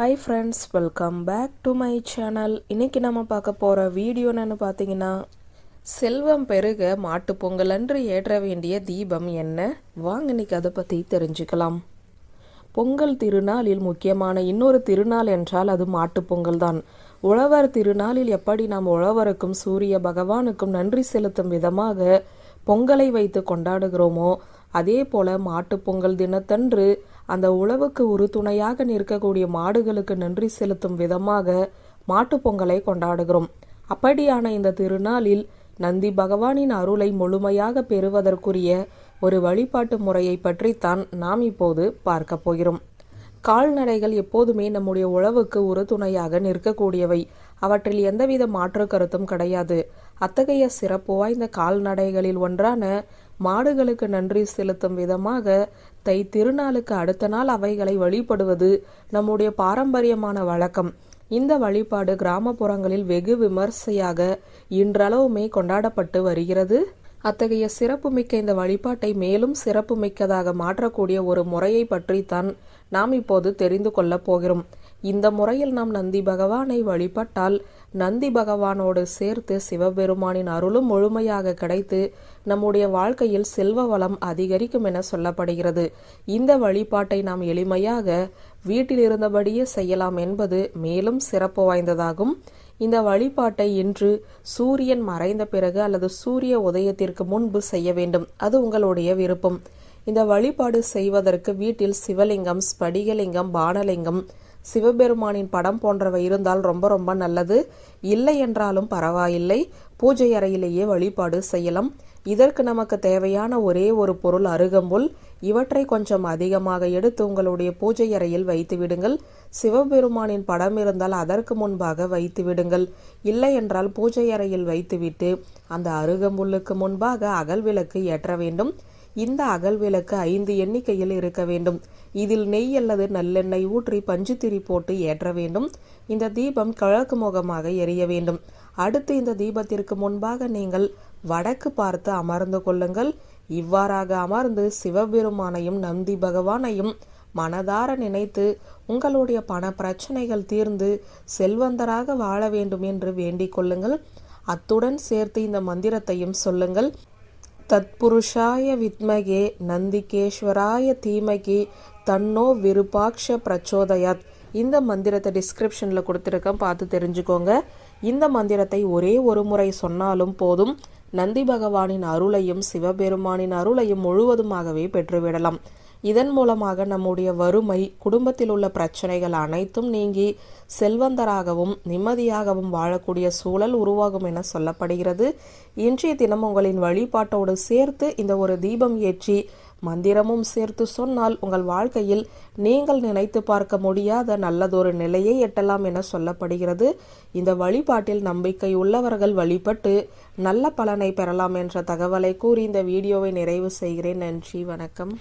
Hi friends welcome back to my channel இன்றைக்கி நம்ம பார்க்க போகிற வீடியோ என்னென்னு பார்த்தீங்கன்னா செல்வம் பெருக மாட்டு பொங்கல் அன்று ஏற்ற வேண்டிய தீபம் என்ன? வாங்க இன்னைக்கு அதை பற்றி தெரிஞ்சுக்கலாம். பொங்கல் திருநாளில் முக்கியமான இன்னொரு திருநாள் என்றால் அது மாட்டு பொங்கல் தான் உழவர் திருநாளில் எப்படி நாம் உழவருக்கும் சூரிய பகவானுக்கும் நன்றி செலுத்தும் விதமாக பொங்கலை வைத்து கொண்டாடுகிறோமோ அதே போல மாட்டுப் பொங்கல் தினத்தன்று அந்த உழவுக்கு உறுதுணையாக நிற்கக்கூடிய மாடுகளுக்கு நன்றி செலுத்தும் விதமாக மாட்டுப் பொங்கலை கொண்டாடுகிறோம். அப்படியான இந்த திருநாளில் நந்தி பகவானின் அருளை முழுமையாக பெறுவதற்குரிய ஒரு வழிபாட்டு முறையை பற்றித்தான் நாம் இப்போது பார்க்க போகிறோம். கால்நடைகள் எப்போதுமே நம்முடைய உழவுக்கு உறுதுணையாக நிற்கக்கூடியவை. அவற்றில் எந்தவித மாற்று கருத்தும் கிடையாது. அத்தகைய சிறப்பு வாய்ந்த கால்நடைகளில் ஒன்றான மாடுகளுக்கு நன்றி செலுத்தும் விதமாக தை திருநாளுக்கு அடுத்த நாள் அவைகளை வழிபடுவது நம்முடைய பாரம்பரியமான வழக்கம். இந்த வழிபாடு கிராமப்புறங்களில் வெகு விமர்சையாக இன்றளவுமே கொண்டாடப்பட்டு வருகிறது. அத்தகைய சிறப்புமிக்க இந்த வழிபாட்டை மேலும் சிறப்புமிக்கதாக மாற்றக்கூடிய ஒரு முறையை பற்றித்தான் நாம் இப்போது தெரிந்து கொள்ளப் போகிறோம். இந்த முறையில் நாம் நந்தி பகவானை வழிபட்டால் நந்தி பகவானோடு சேர்த்து சிவபெருமானின் அருளும் முழுமையாக கிடைத்து நம்முடைய வாழ்க்கையில் செல்வ வளம் அதிகரிக்கும் என சொல்லப்படுகிறது. இந்த வழிபாட்டை நாம் எளிமையாக வீட்டில் இருந்தபடியே செய்யலாம் என்பது மேலும் சிறப்பு வாய்ந்ததாகும். இந்த வழிபாட்டை இன்று சூரியன் மறைந்த பிறகு அல்லது சூரிய உதயத்திற்கு முன்பு செய்ய வேண்டும். அது உங்களுடைய விருப்பம். இந்த வழிபாடு செய்வதற்கு வீட்டில் சிவலிங்கம் ஸ்படிகலிங்கம் பானலிங்கம் சிவபெருமானின் படம் போன்றவை இருந்தால் ரொம்ப ரொம்ப நல்லது. இல்லை என்றாலும் பரவாயில்லை. பூஜை அறையிலேயே வழிபாடு செய்யலாம். இதற்கு நமக்கு தேவையான ஒரே ஒரு பொருள் அருகம்புல். இவற்றை கொஞ்சம் அதிகமாக எடுத்து உங்களுடைய பூஜை அறையில் வைத்து விடுங்கள். சிவபெருமானின் படம் இருந்தால் அதற்கு முன்பாக வைத்து விடுங்கள். இல்லை என்றால் பூஜை அறையில் வைத்துவிட்டு அந்த அருகம்புல்லுக்கு முன்பாக அகல் விளக்கு ஏற்ற வேண்டும். இந்த அகல் விளக்கு ஐந்து எண்ணிக்கையில் இருக்க வேண்டும். இதில் நெய் அல்லது நல்லெண்ணெய் ஊற்றி பஞ்சுத்திரி போட்டு ஏற்ற வேண்டும். இந்த தீபம் கிழக்கு முகமாக எரிய வேண்டும். அடுத்து இந்த தீபத்திற்கு முன்பாக நீங்கள் வடக்கு பார்த்து அமர்ந்து கொள்ளுங்கள். இவ்வாறாக அமர்ந்து சிவபெருமானையும் நந்தி பகவானையும் மனதார நினைத்து உங்களுடைய பண பிரச்சனைகள் தீர்ந்து செல்வந்தராக வாழ வேண்டும் என்று வேண்டிக் கொள்ளுங்கள். அத்துடன் சேர்த்து இந்த மந்திரத்தையும் சொல்லுங்கள். தத்புருஷாய வித்மகே நந்திகேஸ்வராய தீமகி தன்னோ விருபாக்ஷ பிரச்சோதயாத். இந்த மந்திரத்தை டிஸ்கிரிப்ஷனில் கொடுத்துருக்கேன். பார்த்து தெரிஞ்சுக்கோங்க. இந்த மந்திரத்தை ஒரே ஒரு முறை சொன்னாலும் போதும் நந்தி பகவானின் அருளையும் சிவபெருமானின் அருளையும் முழுவதுமாகவே பெற்றுவிடலாம். இதன் மூலமாக நம்முடைய வறுமை குடும்பத்தில் உள்ள பிரச்சனைகள் அனைத்தும் நீங்கி செல்வந்தராகவும் நிம்மதியாகவும் வாழக்கூடிய சூழல் உருவாகும் என சொல்லப்படுகிறது. இன்றைய தினம் உங்களின் வழிபாட்டோடு சேர்த்து இந்த ஒரு தீபம் ஏற்றி மந்திரமும் சேர்த்து சொன்னால் உங்கள் வாழ்க்கையில் நீங்கள் நினைத்து பார்க்க முடியாத நல்லதொரு நிலையை எட்டலாம் என சொல்லப்படுகிறது. இந்த வழிபாட்டில் நம்பிக்கை உள்ளவர்கள் வழிபட்டு நல்ல பலனை பெறலாம் என்ற தகவலை கூறி இந்த வீடியோவை நிறைவு செய்கிறேன். நன்றி வணக்கம்.